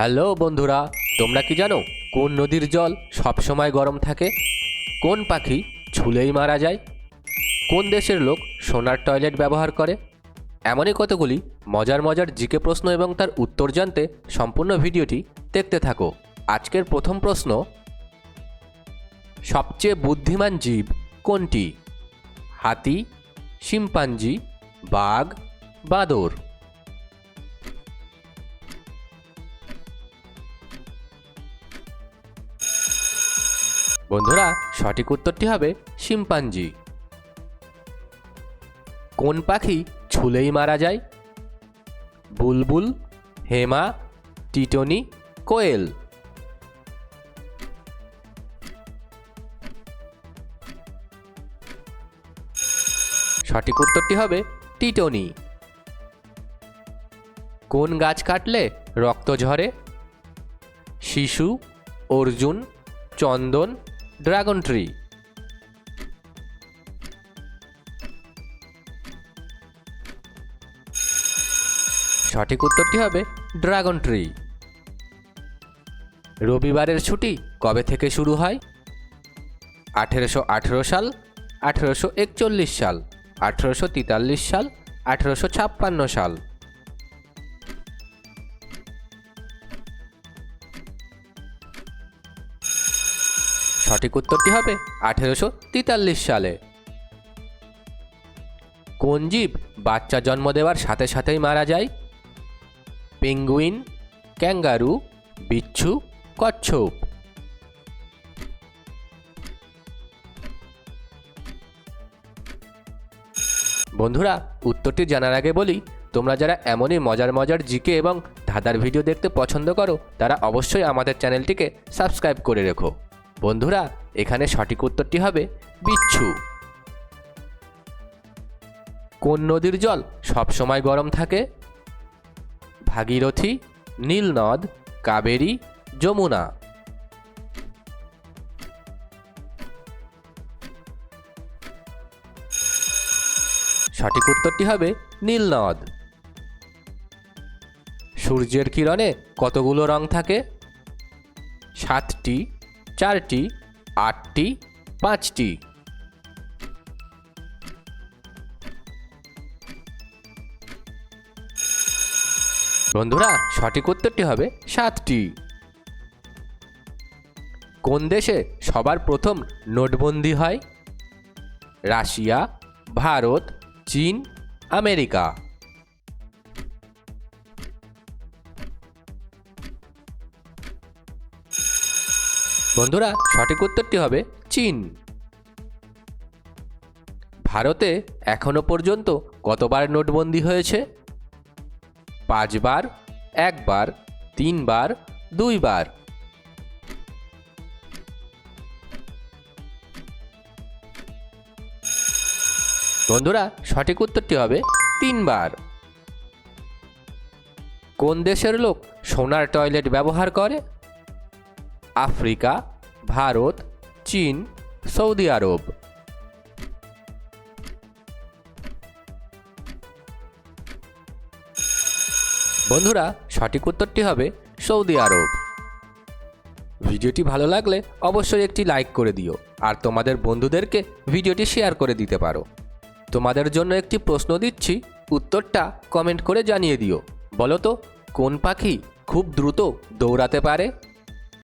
Hello বন্ধুরা, তোমরা কি জানো কোন নদীর জল সবসময় গরম থাকে? কোন পাখি ছুলেই মারা যায়? কোন দেশের লোক সোনার টয়লেট ব্যবহার করে? এমনই কতগুলি মজার মজার জিকে প্রশ্ন এবং তার উত্তর জানতে সম্পূর্ণ ভিডিওটি দেখতে থাকো। আজকের প্রথম প্রশ্ন, সবচেয়ে বুদ্ধিমান জীব কোনটি? হাতি, শিম্পাঞ্জি, বাঘ, বাদর। বন্ধুরা, সঠিক উত্তরটি হবে শিম্পাঞ্জি। কোন পাখি ছুলেই মারা যায়? বুলবুল, হেমা, টিটনি, কোয়েল। সঠিক উত্তরটি হবে টিটনি। কোন গাছ কাটলে রক্ত ঝরে? শিশু, অর্জুন, চন্দন ড্রাগন ট্রি সঠিক উত্তরটি হবে ড্রাগন ট্রি রবিবারের ছুটি কবে থেকে শুরু হয়? আঠেরোশো আঠেরো সাল, আঠেরোশো একচল্লিশ সাল, আঠেরোশো তেতাল্লিশ সাল, আঠেরোশো ছাপ্পান্ন সাল। সঠিক উত্তরটি হবে আঠেরোশো তেতাল্লিশ সালে। কোন জীব বাচ্চা জন্ম দেওয়ার সাথে সাথেই মারা যায়? পেঙ্গুইন, ক্যাঙ্গারু, বিচ্ছু, কচ্ছপ। বন্ধুরা, উত্তরটি জানার আগে বলি, তোমরা যারা এমনই মজার মজার জিকে এবং ধাঁধার ভিডিও দেখতে পছন্দ করো, তারা অবশ্যই আমাদের চ্যানেলটিকে সাবস্ক্রাইব করে রেখো। বন্ধুরা, এখানে সঠিক উত্তরটি হবে বিচ্ছু। কোন নদীর জল সবসময় গরম থাকে? ভাগীরথী, নীলনদ, কাবেরী, যমুনা। সঠিক উত্তরটি হবে নীলনদ। সূর্যের কিরণে কতগুলো রং থাকে? সাতটি। চারটি, আটটি, পাঁচটি। বন্ধুরা, সঠিক উত্তরটি হবে সাতটি। কোন দেশে সবার প্রথম নোটবন্দি হয়? রাশিয়া, ভারত, চীন, আমেরিকা। বন্ধুরা, সঠিক উত্তরটি হবে চীন। ভারতে এখনও পর্যন্ত কতবার নোটবন্দি হয়েছে? পাঁচবার, একবার, তিনবার, দুইবার। বন্ধুরা, সঠিক উত্তরটি হবে তিনবার। কোন দেশের লোক সোনার টয়লেট ব্যবহার করে? আফ্রিকা, ভারত, চীন, সৌদি আরব। বন্ধুরা, সঠিক উত্তরটি হবে সৌদি আরব। ভিডিওটি ভালো লাগলে অবশ্যই একটি লাইক করে দিও আর তোমাদের বন্ধুদেরকে ভিডিওটি শেয়ার করে দিতে পারো। তোমাদের জন্য একটি প্রশ্ন দিচ্ছি, উত্তরটা কমেন্ট করে জানিয়ে দিও। বলো তো, কোন পাখি খুব দ্রুত দৌড়াতে পারে?